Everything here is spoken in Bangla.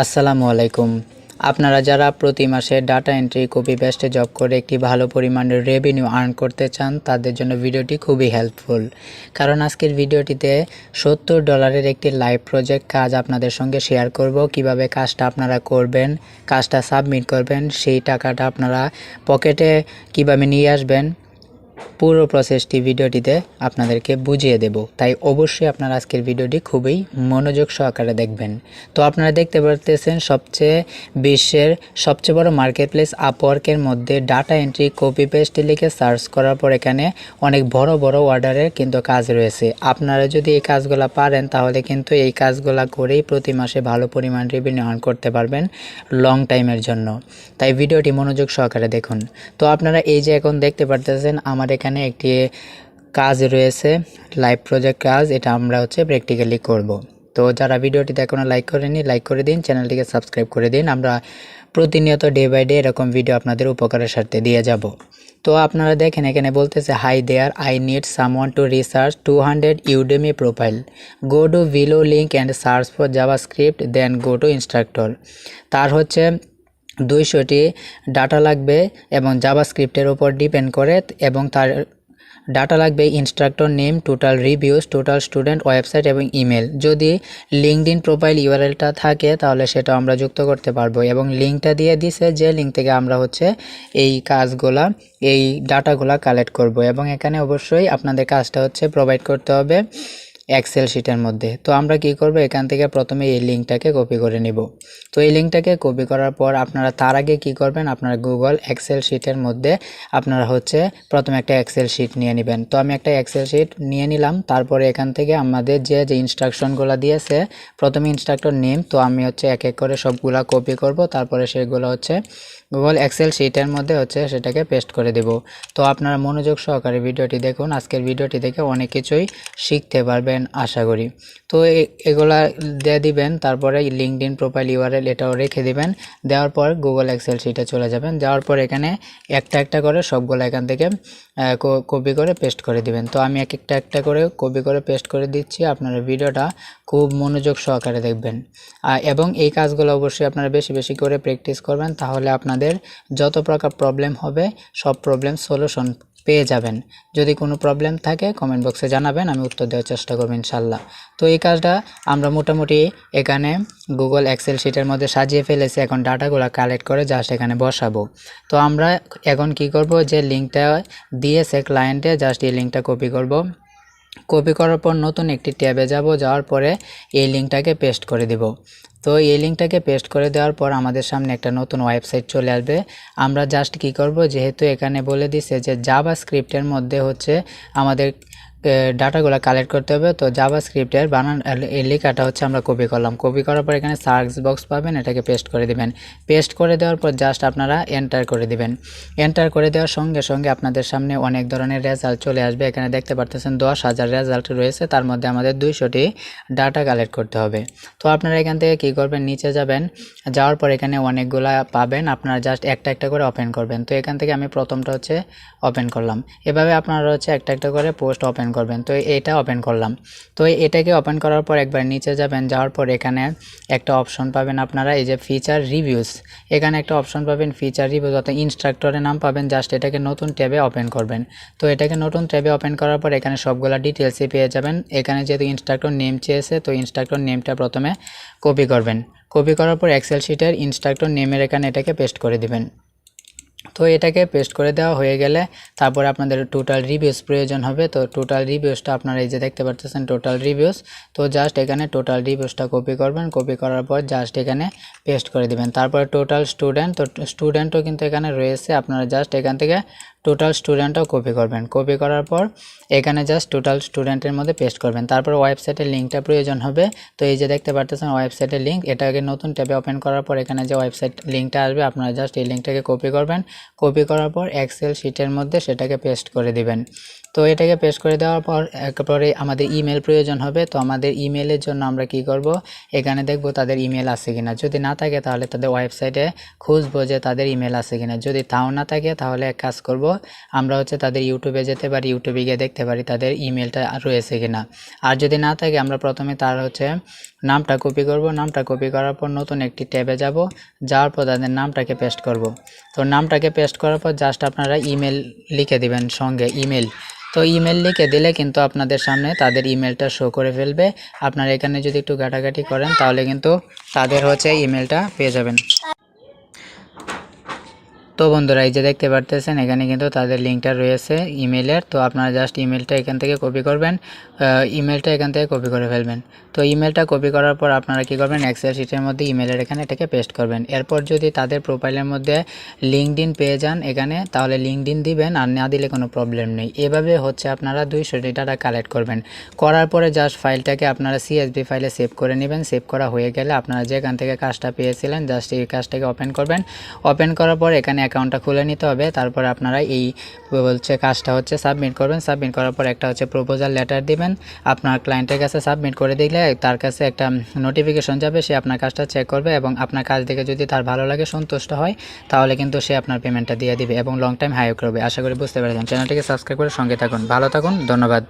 আসসালামু আলাইকুম। আপনারা যারা প্রতি মাসে ডাটা এন্ট্রি কপি পেস্টে জব করে একটি ভালো পরিমাণের রেভিনিউ আর্ন করতে চান, তাদের জন্য ভিডিওটি খুবই হেল্পফুল কারণ আজকের ভিডিওটিতে সত্তর ডলারের একটি লাইভ প্রজেক্ট কাজ আপনাদের সঙ্গে শেয়ার করব, কীভাবে কাজটা আপনারা করবেন, কাজটা সাবমিট করবেন, সেই টাকাটা আপনারা পকেটে কীভাবে নিয়ে আসবেন পুরো প্রসেসটি ভিডিওটিতে আপনাদেরকে বুঝিয়ে দেব। তাই অবশ্যই আপনারা আজকের ভিডিওটি খুবই মনোযোগ সহকারে দেখবেন। তো আপনারা দেখতে পারতেছেন সবচেয়ে বিশ্বের সবচেয়ে বড় মার্কেট প্লেস আপওয়ার্কের মধ্যে ডাটা এন্ট্রি কপি পেস্ট লিখে সার্চ করার পর এখানে অনেক বড় বড় অর্ডারের কিন্তু কাজ রয়েছে। আপনারা যদি এই কাজগুলো পারেন, তাহলে কিন্তু এই কাজগুলো করেই প্রতি মাসে ভালো পরিমাণ রেভিনিউ আর্ন করতে পারবেন লং টাইমের জন্য। তাই ভিডিওটি মনোযোগ সহকারে দেখুন। তো আপনারা এই যে এখন দেখতে পারতেছেন আমার এখানে একটি কাজ রয়েছে লাইভ প্রজেক্ট কাজ, এটা আমরা হচ্ছে প্র্যাকটিক্যালি করব। তো যারা ভিডিওটিতে এখনও লাইক করেনি লাইক করে দিন, চ্যানেলটিকে সাবস্ক্রাইব করে দিন, আমরা প্রতিনিয়ত ডে বাই ডে এরকম ভিডিও আপনাদের উপকারের স্বার্থে দিয়ে যাব। তো আপনারা দেখেন, এখানে বলতেছে hi there I need someone to research two hundred Udemy profile go to below link and search for JavaScript then go to instructor তার হচ্ছে দুইশোটি ডাটা লাগবে এবং জাভা স্ক্রিপ্টের উপর ডিপেন্ড করে এবং তার ডাটা লাগবে instructor name, total reviews total student, website এবং ইমেল। যদি লিঙ্কড ইন প্রোফাইল ইউআরএলটা থাকে, তাহলে সেটা আমরা যুক্ত করতে পারব এবং লিঙ্কটা দিয়ে দিছে যে লিঙ্ক থেকে আমরা হচ্ছে এই কাজগুলা, এই ডাটাগুলা কালেক্ট করব এবং এখানে অবশ্যই আপনাদের কাজটা হচ্ছে প্রোভাইড করতে হবে। এক্সেল শিটের মধ্যে। তো আমরা কি করব? এখান থেকে প্রথমে এই লিঙ্কটাকে কপি করে নিব। তো এই লিঙ্কটাকে কপি করার পর আপনারা তার আগে কি করবেন? আপনারা গুগল এক্সেল শিটের মধ্যে আপনারা হচ্ছে প্রথমে একটা এক্সেল শিট নিয়ে নেবেন। তো আমি একটা এক্সেল শিট নিয়ে নিলাম। তারপরে এখান থেকে আমাদের যে যে ইনস্ট্রাকশনগুলো দিয়েছে, প্রথমে ইনস্ট্রাক্টর নেম তো আমি হচ্ছে এক এক করে সবগুলা কপি করব। তারপরে সেগুলো হচ্ছে গুগল এক্সেল শিটের মধ্যে হচ্ছে সেটাকে পেস্ট করে দেব। তো আপনারা মনোযোগ সহকারে ভিডিওটি দেখুন। আজকের ভিডিওটি দেখে অনেক কিছুই শিখতে পারবেন। আশা করি। তো এগুলা দিয়ে দিবেন, তারপরে লিঙ্কড ইন প্রোফাইল ইউআরএল এটাও রেখে দিবেন। দেওয়ার পর গুগল এক্সেল শিটে চলে যাবেন। যাওয়ার পর এখানে একটা একটা করে সবগুলো এখান থেকে কপি করে পেস্ট করে দিবেন। তো আমি এক একটা একটা করে কপি করে পেস্ট করে দিচ্ছি। আপনারা ভিডিওটা খুব মনোযোগ সহকারে দেখবেন। এবং এই কাজগুলো অবশ্যই আপনারা বেশি বেশি করে প্র্যাকটিস করবেন। তাহলে আপনাদের যত প্রকার প্রবলেম হবে, সব প্রবলেম সলিউশন পেয়ে যাবেন। যদি কোনো প্রবলেম থাকে কমেন্ট বক্সে জানাবেন, আমি উত্তর দেওয়ার চেষ্টা করব ইনশাল্লাহ তো এই কাজটা আমরা মোটামুটি এখানে গুগল এক্সেল শিটের মধ্যে সাজিয়ে ফেলেছি। এখন ডাটাগুলো কালেক্ট করে জাস্ট এখানে বসাবো। তো আমরা এখন কি করব? যে লিঙ্কটা দিয়েছে ক্লায়েন্টে জাস্ট এই লিঙ্কটা কপি করব। কপি করার পর নতুন একটি ট্যাবে যাব। যাওয়ার পরে এই লিঙ্কটাকে পেস্ট করে দিব। তো এই লিঙ্কটাকে পেস্ট করে দেওয়ার পর আমাদের সামনে একটা নতুন ওয়েবসাইট চলে আসবে। আমরা জাস্ট কি করব? যেহেতু এখানে বলে দিছে যে জাভা স্ক্রিপ্টের মধ্যে হচ্ছে আমাদের ডাটাগুলো কালেক্ট করতে হবে। তো জাভা স্ক্রিপ্টের বানান এই লেখাটা হচ্ছে আমরা কপি করলাম। কপি করার পর এখানে সার্চ বক্স পাবেন, এটাকে পেস্ট করে দিবেন। পেস্ট করে দেওয়ার পর জাস্ট আপনারা এন্টার করে দিবেন। এন্টার করে দেওয়ার সঙ্গে সঙ্গে আপনাদের সামনে অনেক ধরনের রেজাল্ট চলে আসবে। এখানে দেখতে পারতেছেন দশ হাজার রেজাল্ট রয়েছে। তার মধ্যে আমাদের দুইশোটি ডাটা কালেক্ট করতে হবে। তো আপনারা এখান থেকে কী করবেন? নিচে যাবেন। যাওয়ার পর এখানে অনেকগুলা পাবেন। আপনারা জাস্ট একটা একটা করে ওপেন করবেন। তো এখান থেকে আমি প্রথমটা হচ্ছে ওপেন করলাম। এভাবে আপনারা হচ্ছে একটা একটা করে পোস্ট ওপেন করবেন। তো এটা ওপেন করলাম। তো এটাকে ওপেন করার পর একবার নিচে যাবেন, যাওয়ার পর এখানে একটা অপশন পাবেন আপনারা, এই যে ফিচার রিভিউস এখানে একটা অপশন পাবেন ফিচার রিভিউস অর্থাৎ ইনস্ট্রাক্টরের নাম পাবেন জাস্ট এটাকে নতুন ট্যাবে ওপেন করবেন। তো এটাকে নতুন ট্যাবে ওপেন করার পর এখানে সবগুলা ডিটেলসই পেয়ে যাবেন। এখানে যেহেতু ইনস্ট্রাক্টর নেম চেয়েছে, তো ইনস্ট্রাক্টর নেমটা প্রথমে কপি করবেন। কপি করার পর এক্সেল শিটের ইনস্ট্রাক্টর নেমের এখানে এটাকে পেস্ট করে দিবেন। তো এটাকে পেস্ট করে দেওয়া হয়ে গেলে তারপরে আপনাদের টোটাল রিভিউস প্রয়োজন হবে। তো টোটাল রিভিউসটা আপনারা এই যে দেখতে পাচ্ছেন টোটাল রিভিউস তো জাস্ট এখানে টোটাল রিভিউসটা কপি করবেন। কপি করার পর জাস্ট এখানে পেস্ট করে দেবেন। তারপরে টোটাল স্টুডেন্ট তো স্টুডেন্টও কিন্তু এখানে রয়েছে। আপনারা জাস্ট এখান থেকে টোটাল স্টুডেন্টও কপি করবেন। কপি করার পর এখানে জাস্ট টোটাল স্টুডেন্টের মধ্যে পেস্ট করবেন। তারপর ওয়েবসাইটের লিঙ্কটা প্রয়োজন হবে। তো এই যে দেখতে পারতেছেন ওয়েবসাইটের লিঙ্ক এটাকে নতুন ট্যাবে ওপেন করার পর এখানে যে ওয়েবসাইট লিঙ্কটা আসবে, আপনারা জাস্ট এই লিঙ্কটাকে কপি করবেন। কপি করার পর এক্সেল শিটের মধ্যে সেটাকে পেস্ট করে দিবেন। তো এটাকে পেস্ট করে দেওয়ার পর এরপরে আমাদের ইমেল প্রয়োজন হবে। তো আমাদের ইমেলের জন্য আমরা কি করব? এখানে দেখব তাদের ইমেল আছে কিনা। যদি না থাকে তাহলে তাদের ওয়েবসাইটে খুঁজবো যে তাদের ইমেল আছে কিনা। যদি তাও না থাকে তাহলে এক কাজ করব, আমরা হচ্ছে তাদের ইউটিউবে যেতে পারি ইউটিউবে গিয়ে দেখতে পারি তাদের ইমেলটা রয়েছে কিনা। আর যদি না থাকে আমরা প্রথমে তার হচ্ছে নামটা কপি করব। নামটা কপি করার পর নতুন একটি ট্যাবে যাব। যাওয়ার পর তাদের নামটাকে পেস্ট করব। তো নামটাকে পেস্ট করার পর জাস্ট আপনারা ইমেল লিখে দিবেন সঙ্গে ইমেল তো ইমেল লিখে দিলে কিন্তু আপনাদের সামনে তাদের ইমেলটা শো করে ফেলবে। আপনারা এখানে যদি একটু ঘাটাঘাটি করেন তাহলে কিন্তু তাদের হচ্ছে ইমেলটা পেয়ে যাবেন। তো বন্ধুরা, এই যে দেখতে পারতেছেন, এখানে কিন্তু তাদের লিঙ্কটা রয়েছে ইমেলের। তো আপনারা জাস্ট ইমেলটা এখান থেকে কপি করবেন ইমেলটা এখান থেকে কপি করে ফেলবেন। তো ইমেলটা কপি করার পর আপনারা কি করবেন এক্সেল শিটের মধ্যে ইমেলের এখানে এটাকে পেস্ট করবেন। এরপর যদি তাদের প্রোফাইলের মধ্যে লিঙ্কড ইন পেয়ে যান এখানে, তাহলে লিঙ্কডিন দিবেন আর না দিলে কোনো প্রবলেম নেই। এভাবে হচ্ছে আপনারা দুইশো ডাটা কালেক্ট করবেন। করার পরে জাস্ট ফাইলটাকে আপনারা সিএসবি ফাইলে সেভ করে নেবেন। সেভ করা হয়ে গেলে আপনারা যেখান থেকে কাজটা পেয়েছিলেন জাস্ট এই কাজটাকে ওপেন করবেন। ওপেন করার পর এখানে অ্যাকাউন্টটা খুলে নিতে হবে। তারপর আপনারা এই বলছে কাজটা হচ্ছে সাবমিট করবেন। সাবমিট করার পর একটা হচ্ছে প্রপোজাল লেটার দিবেন। আপনার ক্লায়েন্টের কাছে সাবমিট করে দিলে তার কাছে একটা নোটিফিকেশন যাবে, সে আপনার কাজটা চেক করবে এবং আপনার কাজ দেখে যদি তার ভালো লাগে, সন্তুষ্ট হয়, তাহলে কিন্তু সে আপনার পেমেন্টটা দিয়ে দিবে এবং লং টাইম হায়ার করবে। আশা করি বুঝতে পেরেছেন। চ্যানেলটিকে সাবস্ক্রাইব করে সঙ্গে থাকুন। ভালো থাকুন। ধন্যবাদ।